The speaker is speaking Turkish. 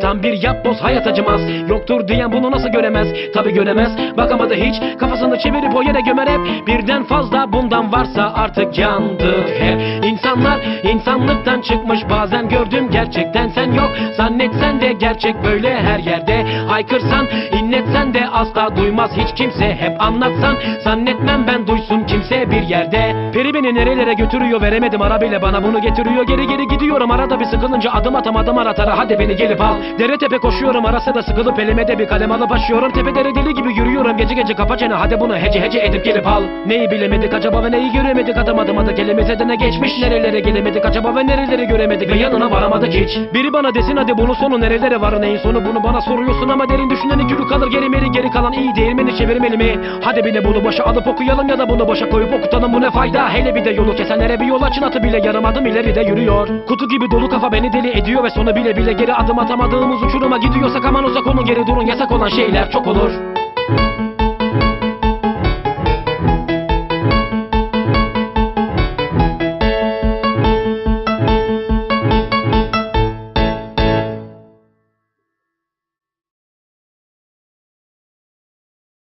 Tam bir yapboz hayat acımaz. Yoktur diyen bunu nasıl göremez? Tabi göremez. Bakamadı hiç. Kafasını çevirip o yere gömer hep. Birden fazla bundan varsa artık yandık hep İnsanlar insanlıktan çıkmış bazen gördüm gerçekten sen yok. Zannetsen de gerçek böyle her yerde. Haykırsan inletsen de asla duymaz hiç kimse Hep anlatsan. Zannetmem ben duysun kimse bir yerde. Peri beni nerelere götürüyor veremedim arabayla bana bunu getiriyor. Geri geri gidiyorum arada bir sıkılınca adım atamadım aratara. Hadi beni gelip al. Dere tepe koşuyorum arası da sıkılıp elime de bir kalem alıp açıyorum Tepe dere deli gibi yürüyorum gece gece kapa çene. Hadi bunu hece hece edip gelip al. Neyi bilemedik acaba ve neyi göremedik? Adım adım adı ne geçmiş. Nerelere gelemedik? Acaba ve nereleri göremedik? Ve yanına varamadık hiç. Biri bana desin hadi bunun sonu nerelere var neyin sonu? Bunu bana soruyorsun ama derin düşünen iki kalır. Geri meri geri kalan iyi değirmeni çevirmeli mi? Hadi bir de bunu boşa alıp okuyalım ya da bunu boşa koyup okutalım. Bu ne fayda? Hele bir de yolu kesenlere bir yol açın. Atı bile yarım adım ileride yürüyor. Kutu gibi dolu kafa beni deli ediyor ve sonu bile bile geri adım atamadığımız uçuruma gidiyorsak aman uzak olun geri durun. Yasak olan şeyler çok olur